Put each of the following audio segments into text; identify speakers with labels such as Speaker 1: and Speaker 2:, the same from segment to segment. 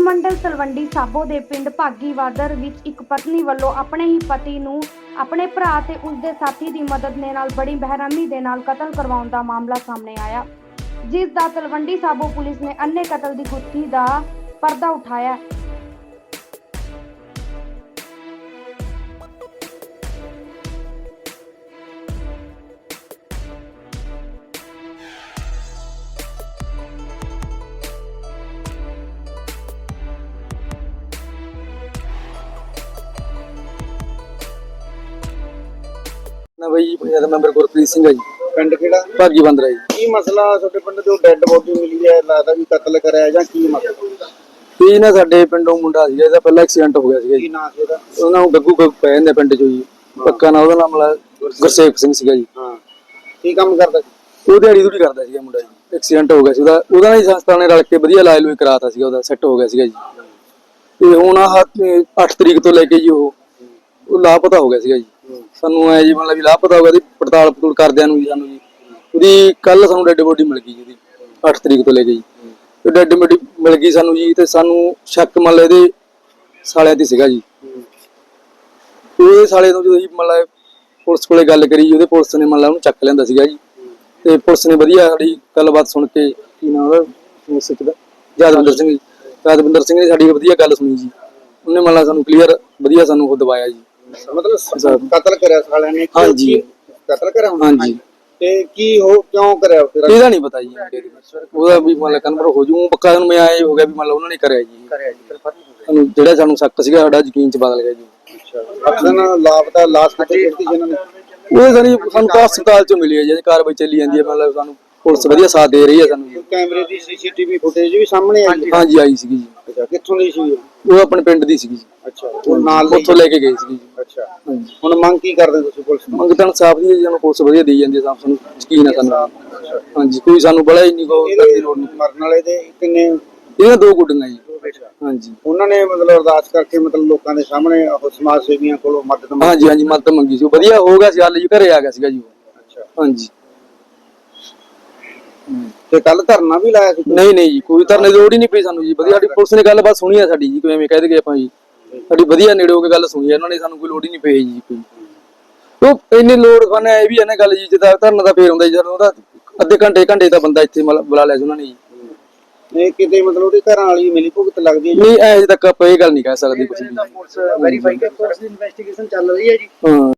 Speaker 1: ਮੰਡਲ ਤਲਵੰਡੀ ਸਾਬੋ ਦੇ ਪਿੰਡ ਭਾਗੀਵਾਦਰ ਵਿੱਚ ਇੱਕ ਪਤਨੀ ਵੱਲੋਂ ਆਪਣੇ ਹੀ ਪਤੀ ਨੂੰ ਆਪਣੇ ਭਰਾ ਤੇ ਉਸਦੇ ਸਾਥੀ ਦੀ ਮਦਦ ਦੇ ਨਾਲ ਬੜੀ ਬੇਰਹਿਮੀ ਦੇ ਨਾਲ ਕਤਲ ਕਰਵਾਉਣ ਦਾ ਮਾਮਲਾ ਸਾਹਮਣੇ ਆਇਆ। ਜਿਸ ਦਾ ਤਲਵੰਡੀ ਸਾਬੋ ਪੁਲਿਸ ਨੇ ਅੰਨੇ ਕਤਲ ਦੀ ਗੁੱਥੀ ਦਾ ਪਰਦਾ ਉਠਾਇਆ।
Speaker 2: ਨਾ ਬਈ ਪੰਚਾਇਤ ਮੈਂਬਰ ਗੁਰਪ੍ਰੀਤ ਸਿੰਘ ਹੈ ਜੀ।
Speaker 3: ਪਿੰਡ ਕਿਹੜਾ?
Speaker 2: ਭਾਗੀ ਬੰਦਰਾ ਜੀ।
Speaker 3: ਕੀ ਮਸਲਾ ਤੁਹਾਡੇ ਪਿੰਡ ਜੋ ਡੈੱਡ ਬੋਡੀ ਮਿਲੀ ਹੈ? ਲੱਗਦਾ ਵੀ ਕਤਲ ਕਰਿਆ ਜਾਂ ਕੀ ਮਸਲਾ?
Speaker 2: ਤੇ ਨਾ ਸਾਡੇ ਪਿੰਡੋਂ ਮੁੰਡਾ ਸੀਗਾ ਇਹਦਾ ਪਹਿਲਾਂ ਐਕਸੀਡੈਂਟ ਹੋ ਗਿਆ ਸੀਗਾ
Speaker 3: ਕੀ
Speaker 2: ਜੀ
Speaker 3: ਨਾਂ ਸੀ ਇਹਦਾ?
Speaker 2: ਉਹਨਾਂ ਨੂੰ ਗੱਗੂ ਗੱਗ ਪੈ ਜਾਂਦੇ ਪਿੰਡ ਚੋਂ ਜੀ। ਪੱਕਾ ਨਾ ਉਹਦਾ ਨਾਮ ਲਾ ਗੁਰਸੇਵਕ ਸਿੰਘ ਸੀਗਾ ਜੀ।
Speaker 3: ਹਾਂ। ਕੀ ਕੰਮ ਕਰਦਾ ਸੀ?
Speaker 2: ਉਹ ਦਿਹਾੜੀ ਦੂੜੀ ਕਰਦਾ ਸੀਗਾ ਮੁੰਡਾ ਜੀ। ਐਕਸੀਡੈਂਟ ਹੋ ਗਿਆ ਸੀ ਉਹਦਾ। ਉਹਦਾ ਹੀ ਸੰਸਥਾ ਨੇ ਰਲ ਕੇ ਵਧੀਆ ਇਲਾਜ ਲੂਈ ਕਰਾਤਾ ਸੀਗਾ ਉਹਦਾ ਸੈੱਟ ਹੋ ਗਿਆ ਸੀਗਾ ਜੀ। ਤੇ ਹੁਣ ਆਹ 8 ਤਰੀਕ ਤੋਂ ਲੈ ਕੇ ਜੀ ਉਹ ਉਹ ਲਾਪਤਾ ਹੋ ਗਿਆ ਸੀਗਾ ਜੀ। ਸਾਨੂੰ ਐ ਜੀ ਮਤਲਬ ਵੀ ਲਾਪਤਾ ਹੋ ਗਿਆ ਦੀ ਪੜਤਾਲ ਪੜਤੂਲ ਕਰਦਿਆਂ ਨੂੰ ਜੀ ਸਾਨੂੰ ਜੀ। ਉਹਦੀ ਕੱਲ ਸਾਨੂੰ ਡੈੱਡ ਬੋਡੀ ਮਿਲ ਗਈ ਜੀ ਉਹਦੀ 8 ਤਰੀਕ ਤੋਂ ਲੈ ਕੇ ਜੀ। ਤੇ ਡੈੱਡ ਬੋਡੀ ਮਿਲ ਗਈ ਸਾਨੂੰ ਜੀ ਤੇ ਸਾਨੂੰ ਸ਼ੱਕ ਮਤਲਬ ਇਹਦੇ ਸਾਲਿਆਂ ਤੇ ਸੀਗਾ ਜੀ। ਉਹਦੇ ਸਾਲੇ ਤੋਂ ਜਦੋਂ ਜੀ ਮਤਲਬ ਪੁਲਿਸ ਕੋਲੇ ਗੱਲ ਕਰੀ ਉਹਦੇ ਪੁਲਿਸ ਨੇ ਮਤਲਬ ਉਹਨੂੰ ਚੱਕ ਲੈਂਦਾ ਸੀਗਾ ਜੀ। ਤੇ ਪੁਲਿਸ ਨੇ ਵਧੀਆ ਸਾਡੀ ਗੱਲਬਾਤ ਸੁਣ ਕੇ, ਕੀ ਨਾਮ ਉਹਦਾ ਸਿੱਖ ਦਾ ਯਾਦਵਿੰਦਰ ਸਿੰਘ ਜੀ। ਯਾਦਵਿੰਦਰ ਸਿੰਘ ਨੇ ਸਾਡੀ ਵਧੀਆ ਗੱਲ ਸੁਣੀ ਜੀ। ਉਹਨੇ ਮਤਲਬ ਸਾਨੂੰ ਕਲੀਅਰ ਵਧੀਆ ਸਾਨੂੰ ਉਹ ਦਵਾਇਆ ਜੀ।
Speaker 3: ਮਤਲਬ ਕਤਲ ਕਰਿਆ ਸਾਲਿਆਂ ਨੇ ਕਿਉਂ
Speaker 2: ਹਾਂਜੀ।
Speaker 3: ਕੀ- ਕਤਲ ਕਰਿਆ ਹੁਣ
Speaker 2: ਹਾਂਜੀ।
Speaker 3: ਤੇ ਕੀ ਹੋ ਕਿਉਂ ਕਰਿਆ ਫਿਰ?
Speaker 2: ਇਹਦਾ ਨਹੀਂ ਪਤਾ ਜੀ ਉਹਦਾ ਵੀ ਮਤਲਬ ਕਨਫਰ ਹੋ ਜੂ ਪੱਕਾ ਸਾਨੂੰ ਮੈਂ ਆਏ ਹੋ ਗਿਆ ਵੀ ਮਤਲਬ ਉਹਨਾਂ ਨੇ ਕਰਿਆ ਜੀ।
Speaker 3: ਕਰਿਆ ਜੀ
Speaker 2: ਸਾਨੂੰ ਜਿਹੜਾ ਸਾਨੂੰ ਸ਼ੱਕ ਸੀਗਾ ਸਾਡਾ ਯਕੀਨ ਚ ਬਦਲ ਗਿਆ ਜੀ।
Speaker 3: ਅੱਛਾ ਅਕਸਰ ਲਾਪਤਾ ਲਾਸ਼ ਕਿੱਥੇ ਕੀਤੀ ਜਿਹਨਾਂ ਨੇ?
Speaker 2: ਉਹ ਸਾਨੂੰ ਸਾਨੂੰ ਤਾਂ ਹਸਪਤਾਲ ਚੋਂ ਮਿਲੀ ਹੈ ਜੀ ਕਾਰਵਾਈ ਚੱਲੀ ਜਾਂਦੀ ਹੈ ਮਤਲਬ ਸਾਨੂੰ ਪੁਲਿਸ ਵਧੀਆ ਸਾਥ ਦੇ ਰਹੀ ਹੈ ਸਾਨੂੰ ਜੀ।
Speaker 3: ਕੈਮਰੇ ਦੀ ਸੀਸੀਟੀਵੀ ਫੁਟੇਜ ਵੀ ਸਾਹਮਣੇ ਆਈ
Speaker 2: ਹਾਂਜੀ ਆਈ ਸੀਗੀ ਜੀ।
Speaker 3: ਅੱਛਾ ਕਿੱਥੋਂ ਦੀ ਸੀ
Speaker 2: ਉਹ ਆਪਣੇ ਪਿੰਡ ਦੀ ਸੀਗੀ ਜੀ।
Speaker 3: ਅੱਛਾ ਉਹ ਨਾਲ
Speaker 2: ਉੱਥੋਂ ਲੈ ਕੇ ਗਏ ਸੀਗੀ ਜੀ।
Speaker 3: ਅੱਛਾ। ਹੁਣ ਮੰਗ ਕੀ ਕਰਦੇ ਤੁਸੀਂ ਪੁਲਿਸ ਨੂੰ?
Speaker 2: ਮੰਗ ਤਾਂ ਇਨਸਾਫ ਦੀ ਹੈ ਜੀ, ਸਾਨੂੰ ਪੁਲਿਸ ਵਧੀਆ ਦੇਈ ਜਾਂਦੀ ਹੈ ਸਾਨੂੰ ਸਾਨੂੰ ਯਕੀਨ ਹੈ ਸਾਨੂੰ। ਹਾਂਜੀ ਕੋਈ ਸਾਨੂੰ ਬੜਾ ਹੀ ਨਹੀਂ ਕੋ ਕਰਨ ਦੀ ਲੋੜ ਨਹੀਂ।
Speaker 3: ਮਰਨ ਵਾਲੇ ਦੇ ਕਿੰਨੇ?
Speaker 2: ਇਹਨਾਂ ਦੋ ਗੁੱਡੀਆਂ ਜੀ। ਹਾਂਜੀ।
Speaker 3: ਉਹਨਾਂ ਨੇ ਮਤਲਬ ਅਰਦਾਸ ਕਰਕੇ ਮਤਲਬ ਲੋਕਾਂ ਦੇ ਸਾਹਮਣੇ ਉਹ ਸਮਾਜ ਸੇਵੀਆਂ ਕੋਲੋਂ ਮਦਦ ਮੰਗੀ?
Speaker 2: ਹਾਂਜੀ ਹਾਂਜੀ ਮਦਦ ਮੰਗੀ ਸੀ। ਵਧੀਆ ਹੋ ਗਿਆ ਸੀ ਹੱਲ ਜੀ ਘਰੇ ਆ ਗਿਆ ਸੀਗਾ ਜੀ
Speaker 3: ਅੱਛਾ।
Speaker 2: ਹਾਂਜੀ।
Speaker 3: ਤੇ ਕੱਲ ਧਰਨਾ ਵੀ ਲਾਇਆ ਸੀ?
Speaker 2: ਨਹੀਂ ਨਹੀਂ ਜੀ ਕੋਈ ਧਰਨੇ ਦੀ ਲੋੜ ਹੀ ਨਹੀਂ ਪਈ ਸਾਨੂੰ ਜੀ। ਵਧੀਆ ਸਾਡੀ ਪੁਲਿਸ ਨੇ ਗੱਲਬਾਤ ਸੁਣੀ ਆ ਸਾਡੀ ਜੀ ਕਿਵੇਂ ਕਹਿ ਦਗੇ ਆਪਾਂ ਜੀ। ਸਾਡੀ ਵਧੀਆ ਨੇੜੇ ਹੋ ਕੇ ਗੱਲ ਸੁਣੀ ਇਹਨਾਂ ਨੇ ਸਾਨੂੰ ਕੋਈ ਲੋੜ ਹੀ ਨਹੀਂ ਪਈ ਜੀ ਕੋਈ। ਉਹ ਇੰਨੀ ਲੋੜ ਖਾਨਾ ਇਹ ਵੀ ਹੈ ਨਾ ਗੱਲ ਜੀ ਜਿੱਦਾਂ ਧਰਨਾ ਦਾ ਫੇਰ ਹੁੰਦਾ ਜੀ ਜਦੋਂ ਉਹਦਾ ਅੱਧੇ ਘੰਟੇ ਘੰਟੇ ਦਾ ਬੰਦਾ ਇੱਥੇ ਮਤਲਬ ਬੁਲਾ ਲਿਆ ਸੀ ਉਹਨਾਂ ਨੇ ਜੀ।
Speaker 3: ਇਹ ਕਿਤੇ ਮਤਲਬ ਉਹਦੇ ਘਰਾਂ ਵਾਲੀ ਮਿਲੀ ਭੁਗਤ ਲੱਗਦੀ ਹੈ
Speaker 2: ਨਹੀਂ ਐ ਤੱਕ ਆਪਾਂ ਇਹ ਗੱਲ ਨਹੀਂ ਕਹਿ ਸਕਦੇ ਕੁਝ ਵੀ।
Speaker 3: ਪੁਲਿਸ ਵੈਰੀਫਾਈ ਕਰ ਪੁਲਿਸ ਦੀ ਇਨਵੈਸਟੀਗੇਸ਼ਨ ਚੱਲ ਰਹੀ ਹੈ ਜੀ।
Speaker 2: ਹਾਂ।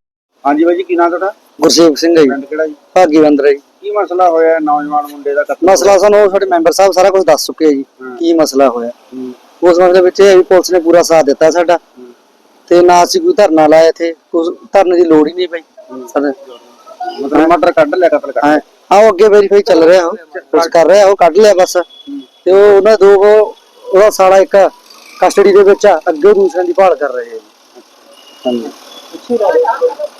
Speaker 3: ਹਾਂਜੀ ਬਾਈ ਜੀ ਕੀ ਨਾਮ ਤੁਹਾਡਾ?
Speaker 2: ਗੁਰਸੇਵਕ ਸਿੰਘ ਹੈ
Speaker 3: ਪਿੰਡ ਕਿਹੜਾ ਜੀ?
Speaker 2: ਭਾਗੀ ਬੰਦਰਾ ਜੀ।
Speaker 3: ਕੀ ਮਸਲਾ ਹੋਇਆ? ਨੌਜਵਾਨ ਮੁੰਡੇ ਦਾ ਕਤਲ
Speaker 2: ਮਸਲਾ ਸਾਨੂੰ ਸਾਡੇ ਮੈਂਬਰ ਸਾਹਿਬ ਸਾਰਾ ਕੁਝ ਦੱਸ ਚੁੱਕੇ ਆ ਜੀ ਕੀ ਮਸਲਾ ਹੋਇਆ। ਉਸ ਮਸਲੇ ਵਿੱਚ ਇਹ ਹੈ ਵੀ ਪੁਲਿਸ ਨੇ ਪੂਰਾ ਸਾਥ ਦਿੱਤਾ ਸਾਡਾ। ਤੇ ਨਾ ਅਸੀਂ ਕੋਈ ਧਰਨਾ ਲਾਇਆ ਇੱਥੇ। ਉਸ ਧਰਨੇ ਦੀ ਲੋੜ ਹੀ ਨਹੀਂ ਪਈ। ਸਾਡੇ
Speaker 3: ਮਤਲਬ ਮਰਡਰ ਕੱਢ ਲਿਆ ਕਤਲ ਕਰ
Speaker 2: ਹਾਂ। ਆਓ ਅੱਗੇ ਵੈਰੀਫਾਈ ਚੱਲ ਰਿਹਾ ਉਹ। ਕੁਝ ਕਰ ਰਿਹਾ ਉਹ ਕੱਢ ਲਿਆ ਬਸ। ਤੇ ਉਹ ਉਹਨਾਂ ਦੋ ਉਹ- ਉਹਦਾ ਸਾਲਾ ਇੱਕ ਕਸਟਡੀ ਦੇ ਵਿੱਚ ਆ ਅੱਗੇ ਦੂਸਰਿਆਂ ਦੀ ਭਾਲ ਕਰ ਰਹੇ ਆ। ਜੀ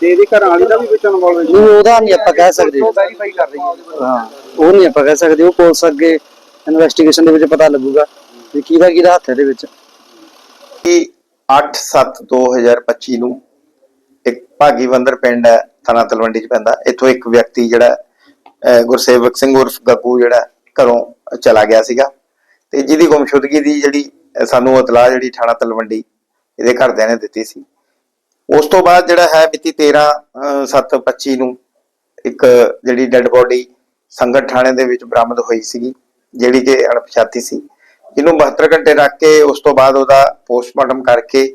Speaker 3: ਤੇ ਇਹਦੇ ਘਰਾਂ ਵਾਲੀ ਦਾ ਵੀ ਵਿੱਚ ਇਨਵੋਲਵ ਹੈ
Speaker 2: ਨਹੀਂ ਉਹਦਾ ਨਹੀਂ ਆਪਾਂ ਕਹਿ ਸਕਦੇ।
Speaker 3: ਵੈਰੀਫਾਈ ਕਰ ਰਹੀ ਹੈ।
Speaker 2: ਹਾਂ ਉਹ ਨਹੀਂ ਆਪਾਂ ਕਹਿ ਸਕਦੇ। ਉਹ ਪੁਲਿਸ ਅੱਗੇ ਇਨਵੈਸਟੀਗੇਸ਼ਨ ਦੇ ਵਿੱਚ ਪਤਾ ਲੱਗੂਗਾ। ਵੀ ਕਿਹਦਾ ਕਿਹਦਾ ਹੱਥ ਇਹਦੇ ਵਿੱਚ?
Speaker 4: ਕਿ 8/7/2025 ਨੂੰ ਇੱਕ ਭਾਗੀਵੰਦਰ ਪਿੰਡ ਹੈ, ਥਾਣਾ ਤਲਵੰਡੀ ਚ ਪੈਂਦਾ। ਇੱਥੋਂ ਇੱਕ ਵਿਅਕਤੀ ਜਿਹੜਾ ਗੁਰਸੇਵਕ ਸਿੰਘ ਉਰਫ ਗੱਗੂ ਜਿਹੜਾ ਘਰੋਂ ਚਲਾ ਗਿਆ ਸੀਗਾ। ਤੇ ਜਿਹਦੀ ਗੁੰਮਸ਼ੁਦਗੀ ਦੀ ਜਿਹੜੀ ਸਾਨੂੰ ਇਤਲਾਹ ਜਿਹੜੀ ਥਾਣਾ ਤਲਵੰਡੀ ਇਹਦੇ ਘਰਦਿਆਂ ਨੇ ਦਿੱਤੀ ਸੀ। ਉਸ ਤੋਂ ਬਾਅਦ ਜਿਹੜਾ ਹੈ ਮਿਤੀ 13/7/25 ਨੂੰ ਇੱਕ ਜਿਹੜੀ ਡੈੱਡ ਬੋਡੀ ਸੰਗਤ ਥਾਣੇ ਦੇ ਵਿੱਚ ਬਰਾਮਦ ਹੋਈ ਸੀਗੀ, ਜਿਹੜੀ ਕਿ ਅਣਪਛਾਤੀ ਸੀ। ਇਹਨੂੰ 72 ਘੰਟੇ ਰੱਖ ਕੇ ਉਸ ਤੋਂ ਬਾਅਦ ਉਹਦਾ ਪੋਸਟਮਾਰਟਮ ਕਰਕੇ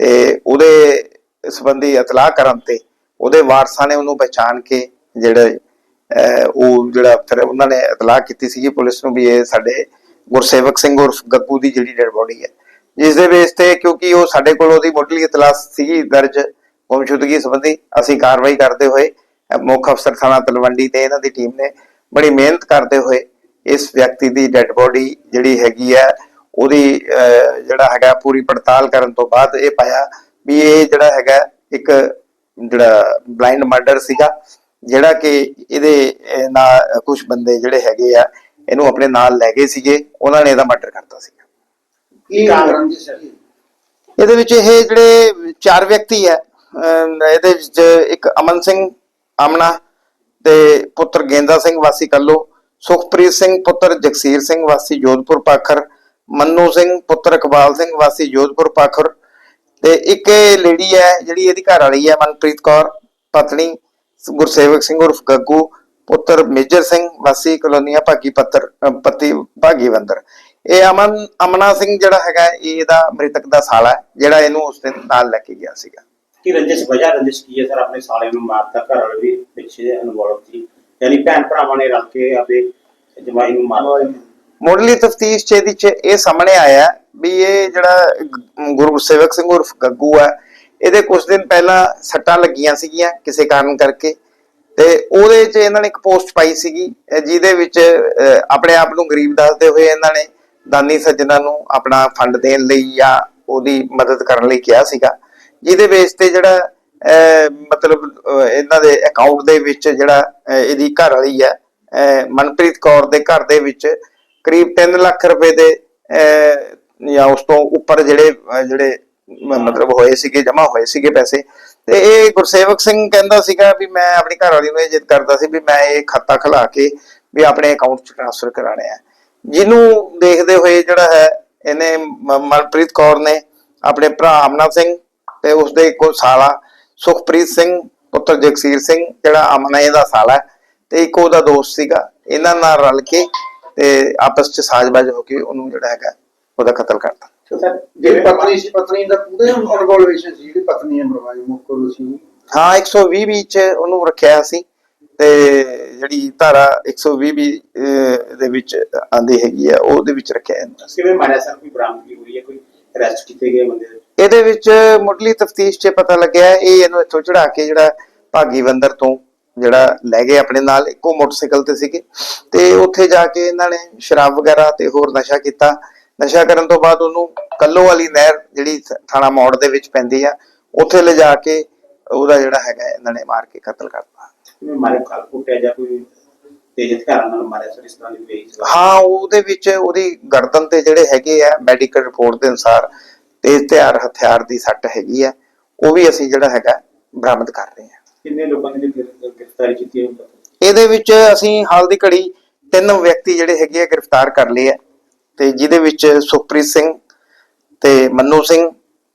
Speaker 4: ਤੇ ਉਹਦੇ ਸੰਬੰਧੀ ਇਤਲਾਹ ਕਰਨ ਤੇ ਉਹਦੇ ਵਾਰਸਾਂ ਨੇ ਉਹਨੂੰ ਪਛਾਣ ਕੇ ਜਿਹੜੇ ਉਹ ਜਿਹੜਾ ਫਿਰ ਉਹਨਾਂ ਨੇ ਇਤਲਾਹ ਕੀਤੀ ਸੀਗੀ ਪੁਲਿਸ ਨੂੰ ਵੀ ਇਹ ਸਾਡੇ ਗੁਰਸੇਵਕ ਸਿੰਘ ਉਰਫ ਗੱਗੂ ਦੀ ਜਿਹੜੀ ਡੈਡ ਬੋਡੀ ਹੈ। ਜਿਸ ਦੇ ਬੇਸ ਤੇ ਕਿਉਂਕਿ ਉਹ ਸਾਡੇ ਕੋਲ ਉਹਦੀ ਮੁੱਢਲੀ ਇਤਲਾਹ ਸੀਗੀ ਦਰਜ ਗੁੰਮਸ਼ੁਦਗੀ ਸੰਬੰਧੀ, ਅਸੀਂ ਕਾਰਵਾਈ ਕਰਦੇ ਹੋਏ ਮੁੱਖ ਅਫਸਰ ਥਾਣਾ ਤਲਵੰਡੀ ਤੇ ਇਹਨਾਂ ਦੀ ਟੀਮ ਨੇ ਬੜੀ ਮਿਹਨਤ ਕਰਦੇ ਹੋਏ ਇਸ ਵਿਅਕਤੀ ਦੀ ਡੈਡ ਬੋਡੀ ਜਿਹੜੀ ਹੈਗੀ ਹੈ ਉਹਦੀ ਜਿਹੜਾ ਹੈਗਾ ਪੂਰੀ ਪੜਤਾਲ ਕਰਨ ਤੋਂ ਬਾਅਦ ਇਹ ਪਾਇਆ ਵੀ ਇਹ ਜਿਹੜਾ ਹੈਗਾ ਇੱਕ ਜਿਹੜਾ ਬਲਾਈਂਡ ਮਰਡਰ ਸੀਗਾ ਜਿਹੜਾ ਕਿ ਇਹਦੇ ਨਾਲ ਕੁਝ ਬੰਦੇ ਜਿਹੜੇ ਹੈਗੇ ਆ ਇਹਨੂੰ ਆਪਣੇ ਨਾਲ ਲੈ ਗਏ ਸੀਗੇ ਉਹਨਾਂ ਨੇ ਇਹਦਾ ਮਰਡਰ ਕਰਤਾ ਸੀਗਾ।
Speaker 3: ਕੀ ਕਾਰਨ ਜੀ ਸਰ?
Speaker 4: ਇਹਦੇ ਵਿੱਚ ਇਹ ਜਿਹੜੇ ਚਾਰ ਵਿਅਕਤੀ ਹੈ ਇਹਦੇ ਵਿੱਚ ਇੱਕ ਅਮਨ ਸਿੰਘ ਆਮਣਾ ਤੇ ਪੁੱਤਰ ਗੇਂਦਾ ਸਿੰਘ ਵਾਸੀ ਕੱਲੋ ਸੁਖਪ੍ਰੀਤ ਸਿੰਘ ਪੁੱਤਰ ਜਗਸੀਰ ਸਿੰਘ ਵਾਸੀ ਜੋਧਪੁਰ ਪਾਖਰ, ਮੰਨੂ ਸਿੰਘ ਪੁੱਤਰ ਇਕਬਾਲ ਸਿੰਘ ਵਾਸੀ ਜੋਧਪੁਰ ਪਾਖਰ ਤੇ ਇੱਕ ਲੇਡੀ ਹੈ ਜਿਹੜੀ ਇਹਦੀ ਘਰ ਵਾਲੀ ਹੈ, ਮਨਪ੍ਰੀਤ ਕੌਰ, ਪਤਨੀ ਗੁਰਸੇਵਕ ਸਿੰਘ ਉਰਫ ਗੱਗੂ, ਪੁੱਤਰ ਮੇਜਰ ਸਿੰਘ ਵਾਸੀ ਕਲੋਨੀਆ ਭਾਗੀ ਪੱਤਰ, ਅਹ ਪਤੀ ਭਾਗੀਵੰਦਰ ਇਹ ਅਮਨ, ਅਮਨਾ ਸਿੰਘ ਜਿਹੜਾ ਹੈਗਾ ਇਹ ਇਹਦਾ ਮ੍ਰਿਤਕ ਦਾ ਸਾਲਾ ਜਿਹੜਾ ਇਹਨੂੰ ਉਸ ਦਿਨ ਨਾਲ ਲੈ ਕੇ ਗਿਆ ਸੀਗਾ।
Speaker 5: ਕਿ ਰੰਜਿਸ਼, ਵਜ੍ਹਾ ਰੰਜਿਸ਼ ਕੀ ਹੈ ਸਰ? ਆਪਣੇ ਸਾਲੇ ਨੂੰ ਮਾਰਤਾ, ਘਰ ਵਾਲੇ ਵੀ ਪਿੱਛੇ ਇਨਵੋਲਵ ਸੀ। ਯਾਨੀ ਭੈਣ ਭਰਾਵਾਂ ਨੇ ਰਲ ਕੇ ਆਪਣੇ ਜਮਾਈ ਨੂੰ ਮਾਰ
Speaker 4: ਮੁੱਢਲੀ ਤਫਤੀਸ਼ ਚ ਇਹਦੀ ਚ ਇਹ ਸਾਹਮਣੇ ਆਇਆ ਵੀ ਇਹ ਜਿਹੜਾ ਗੁਰੂ ਸੇਵਕ ਸਿੰਘ ਉਰਫ ਗੱਗੂ ਹੈ ਇਹਦੇ ਕੁਝ ਦਿਨ ਪਹਿਲਾਂ ਸੱਟਾਂ ਲੱਗੀਆਂ ਸੀਗੀਆਂ ਕਿਸੇ ਕਾਰਨ ਕਰਕੇ ਤੇ ਉਹਦੇ ਚ ਇਹਨਾਂ ਨੇ ਇੱਕ ਪੋਸਟ ਪਾਈ ਸੀਗੀ ਜਿਹਦੇ ਵਿੱਚ ਆਪਣੇ ਆਪ ਨੂੰ ਗਰੀਬ ਦੱਸਦੇ ਹੋਏ ਇਹਨਾਂ ਨੇ ਦਾਨੀ ਸੱਜਣਾ ਨੂੰ ਆਪਣਾ ਫੰਡ ਦੇਣ ਲਈ ਜਾਂ ਉਹਦੀ ਮਦਦ ਕਰਨ ਲਈ ਕਿਹਾ ਸੀਗਾ, ਜਿਹਦੇ ਬੇਸ ਤੇ ਜਿਹੜਾ ਮਤਲਬ ਇਹਨਾਂ ਦੇ ਅਕਾਊਂਟ ਦੇ ਵਿੱਚ ਜਿਹੜਾ ਇਹਦੀ ਘਰ ਵਾਲੀ ਹੈ ਮਨਪ੍ਰੀਤ ਕੌਰ ਦੇ ਘਰ ਦੇ ਵਿੱਚ ਕਰੀਬ 3 ਲੱਖ ਰੁਪਏ ਦੇ ਅਹ, ਜਾਂ ਉਸ ਤੋਂ ਉੱਪਰ ਜਿਹੜੇ ਜਿਹੜੇ ਮਤਲਬ ਹੋਏ ਸੀਗੇ ਜਮਾ ਹੋਏ ਸੀਗੇ ਪੈਸੇ। ਤੇ ਇਹ ਗੁਰਸੇਵਕ ਸਿੰਘ ਕਹਿੰਦਾ ਸੀਗਾ ਵੀ ਮੈਂ ਆਪਣੀ ਘਰ ਵਾਲੀ ਨੂੰ ਇਹ ਜਿੱਦ ਕਰਦਾ ਸੀ ਵੀ ਮੈਂ ਇਹ ਖਾਤਾ ਖੁਲਾ ਕੇ ਵੀ ਆਪਣੇ ਅਕਾਊਂਟ 'ਚ ਟ੍ਰਾਂਸਫਰ ਕਰਾਣੇ ਆ। ਜਿਹਨੂੰ ਦੇਖਦੇ ਹੋਏ ਜਿਹੜਾ ਹੈ ਇਹਨੇ ਮਨਪ੍ਰੀਤ ਕੌਰ ਨੇ ਆਪਣੇ ਭਰਾ ਅਮਨਾ ਸਿੰਘ ਤੇ ਉਸਦੇ ਇੱਕੋ ਸਾਲਾ ਸੁਖਪ੍ਰੀਤ ਸਿੰਘ ਪੁੱਤਰ ਜਗਸੀਰ ਸਿੰਘ ਜਿਹੜਾ ਅਮਨਾ ਇਹਦਾ ਸਾਲਾ ਹੈ ਤੇ ਇੱਕ ਉਹਦਾ ਦੋਸਤ ਸੀਗਾ। ਇਹਨਾਂ ਨਾਲ ਰਲ ਕੇ ਤੇ ਆਪਸ 'ਚ ਸਾਜ਼ਬਾਜ਼ ਹੋ ਕੇ ਉਹਨੂੰ ਜਿਹੜਾ ਹੈਗਾ ਉਹਦਾ ਕਤਲ ਕਰਤਾ।
Speaker 5: ਸਰ
Speaker 3: ਜਿਹੜੀ ਪਤਨੀ ਸੀ ਪਤਨੀ ਦਾ ਪੂਰੇ ਇਨਵੋਲਵੇਸ਼ਨ ਸੀ ਜਿਹੜੀ ਪਤਨੀ ਹੈ ਮਰਵਾਈ ਮੁੱਖ ਕੋਲ ਸੀ
Speaker 4: ਹਾਂ 120 ਵਿੱਚ ਉਹਨੂੰ ਰੱਖਿਆ ਸੀ ਤੇ ਜਿਹੜੀ ਧਾਰਾ 120 ਵੀ ਦੇ ਵਿੱਚ ਆਂਦੀ ਹੈਗੀ ਆ ਉਹਦੇ ਵਿੱਚ ਰੱਖਿਆ ਜਾਂਦਾ
Speaker 5: ਕਿਵੇਂ ਮਾਰਿਆ ਸਰ? ਕੋਈ ਬਰਾਮਦਗੀ ਹੋਈ ਹੈ? ਕੋਈ ਅਰੈਸਟ ਕੀਤੇ ਗਏ ਬੰਦੇ
Speaker 4: ਇਹਦੇ ਵਿੱਚ ਮੁੱਢਲੀ ਤਫਤੀਸ਼ 'ਚ ਪਤਾ ਲੱਗਿਆ ਇਹ ਇਹਨੂੰ ਇੱਥੋਂ ਚੜਾ ਕੇ ਜਿਹੜਾ ਭਾਗੀਵੰਦਰ ਤੋਂ ਜਿਹੜਾ ਲੈ ਗਏ ਆਪਣੇ ਨਾਲ ਇੱਕੋ ਮੋਟਰਸਾਈਕਲ ਤੇ ਸੀਗੇ। ਤੇ ਉੱਥੇ ਜਾ ਕੇ ਇਹਨਾਂ ਨੇ ਸ਼ਰਾਬ ਵਗੈਰਾ ਤੇ ਹੋਰ ਨਸ਼ਾ ਕੀਤਾ। ਨਸ਼ਾ ਕਰਨ ਤੋਂ ਬਾਅਦ ਉਹਨੂੰ ਕੱਲੋ ਵਾਲੀ ਨਹਿਰ ਜਿਹੜੀ ਥਾਣਾ ਮੋੜ ਦੇ ਵਿੱਚ ਪੈਂਦੀ ਆ ਉੱਥੇ ਲਿਜਾ ਕੇ ਉਹਦਾ ਜਿਹੜਾ ਹੈਗਾ ਇਹਨਾਂ ਨੇ ਮਾਰ ਕੇ ਕਤਲ ਕਰਤਾ।
Speaker 5: ਕਿਵੇਂ ਮਾਰੇ ਖਾਲ ਫੁੱਟਿਆ ਜਾਂ ਕੋਈ ਤੇਜ਼ ਹਥਿਆਰਾਂ ਨਾਲ ਮਾਰਿਆ ਸਰ ਇਸ ਤਰ੍ਹਾਂ ਦੀ ਕੋਈ
Speaker 4: ਹਾਂ ਉਹਦੇ ਵਿੱਚ ਉਹਦੀ ਗਰਦਨ ਤੇ ਜਿਹੜੇ ਹੈਗੇ ਆ ਮੈਡੀਕਲ ਰਿਪੋਰਟ ਦੇ ਅਨੁਸਾਰ ਤੇਜ਼ ਧਾਰ ਹਥਿਆਰ ਦੀ ਸੱਟ ਹੈਗੀ ਆ। ਉਹ ਵੀ ਅਸੀਂ ਜਿਹੜਾ ਹੈਗਾ ਬਰਾਮਦ ਕਰ ਰਹੇ ਹਾਂ।
Speaker 5: ਕਿੰਨੇ ਲੋਕਾਂ ਨੇ ਗ੍ਰਿਫਤਾਰੀ ਕੀਤੀ ਹੈ?
Speaker 4: ਇਹਦੇ ਵਿੱਚ ਅਸੀਂ ਹਾਲ ਦੀ ਘੜੀ ਤਿੰਨ ਵਿਅਕਤੀ ਜਿਹੜੇ ਹੈਗੇ ਆ ਗ੍ਰਿਫਤਾਰ ਕਰ ਲਏ ਆ। ਤੇ ਜਿਹਦੇ ਵਿੱਚ ਸੁਖਪ੍ਰੀਤ ਸਿੰਘ ਤੇ ਮੰਨੂ ਸਿੰਘ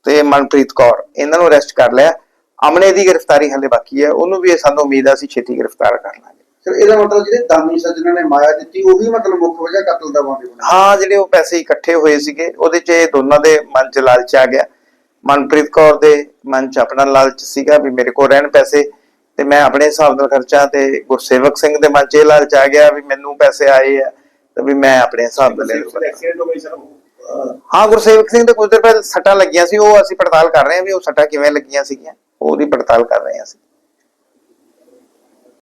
Speaker 4: ਤੇ ਮਨਪ੍ਰੀਤ ਕੌਰ ਇਹਨਾਂ ਨੂੰ ਅਰੈਸਟ ਕਰ ਲਿਆ। ਅਮਨੇ ਦੀ ਗ੍ਰਿਫਤਾਰੀ ਹਲੇ ਬਾਕੀ ਹੈ ਉਹਨੂੰ ਵੀ ਸਾਨੂੰ ਉਮੀਦ ਆ ਅਸੀਂ ਛੇਤੀ ਗ੍ਰਿਫਤਾਰ ਕਰ ਲਾਂਗੇ।
Speaker 3: ਫਿਰ ਇਹਦਾ ਮਤਲਬ ਜਿਹੜੇ ਦਾਨੀ ਸੱਜਣਾ ਨੇ ਮਾਇਆ ਦਿੱਤੀ ਉਹੀ ਮਤਲਬ ਮੁੱਖ ਵਜ੍ਹਾ ਕਤਲ ਦਾ ਵਾਂਦੇ ਬਣਾ
Speaker 4: ਹਾਂ ਜਿਹੜੇ ਉਹ ਪੈਸੇ ਇਕੱਠੇ ਹੋਏ ਸੀਗੇ ਉਹਦੇ 'ਚ ਇਹ ਦੋਨਾਂ ਦੇ ਮਨ 'ਚ ਲਾਲਚ ਆ ਗਿਆ। ਮਨਪ੍ਰੀਤ ਕੌਰ ਦੇ ਮਨ 'ਚ ਆਪਣਾ ਲਾਲਚ ਸੀਗਾ ਵੀ ਮੇਰੇ ਕੋਲ ਰਹਿਣ ਪੈਸੇ ਤੇ ਮੈਂ ਆਪਣੇ ਹਿਸਾਬ ਨਾਲ ਖਰਚਾ ਤੇ ਗੁਰਸੇਵਕ ਸਿੰਘ ਦੇ ਮਨ 'ਚ ਇਹ ਲਾਲਚ ਆ ਗਿਆ ਵੀ ਮੈਨੂੰ ਪੈਸੇ ਆਏ ਆ ਤੇ ਵੀ ਮੈਂ ਆਪਣੇ ਹਿਸਾਬ ਨਾਲ ਲੈ
Speaker 5: ਅਹ,
Speaker 4: ਹਾਂ ਗੁਰਸੇਵਕ ਸਿੰਘ ਦੇ ਕੁਝ ਦਿਨ ਪਹਿਲਾਂ ਸੱਟਾਂ ਲੱਗੀਆਂ ਸੀ ਉਹ ਅਸੀਂ ਪੜਤਾਲ ਕਰ ਰਹੇ ਹਾਂ ਵੀ ਉਹ ਸੱਟਾਂ ਕਿਵੇਂ ਲੱਗੀਆਂ ਸੀਗੀਆਂ। ਉਹਦੀ ਪੜਤਾਲ ਕਰ ਰਹੇ ਹਾਂ ਅਸੀਂ।